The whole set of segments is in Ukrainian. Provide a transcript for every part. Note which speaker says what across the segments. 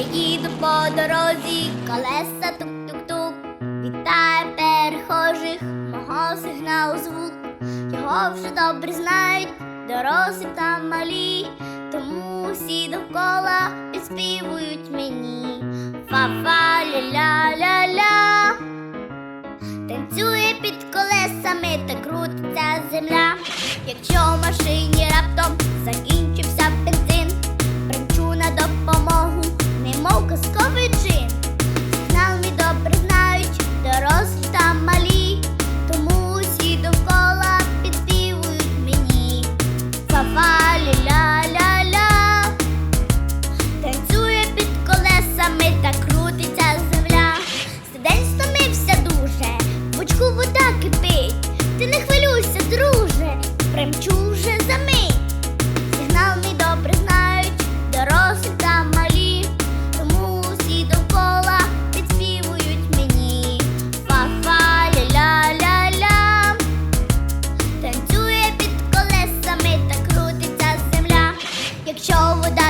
Speaker 1: їду по дорозі, колеса тук-тук-тук. Вітає перехожих, мого сигналу звук. Його вже добре знають, дорослі та малі, тому всі довкола підспівують мені. Фа-фа, ля-ля-ля-ля. Танцює під колесами та крутиться земля. Якщо в машині раптом 找不到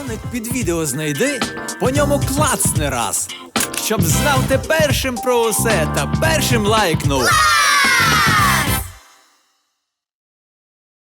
Speaker 2: Дзвоник під відео знайди, по ньому клацни раз. Щоб знав ти першим про усе та першим лайкнув.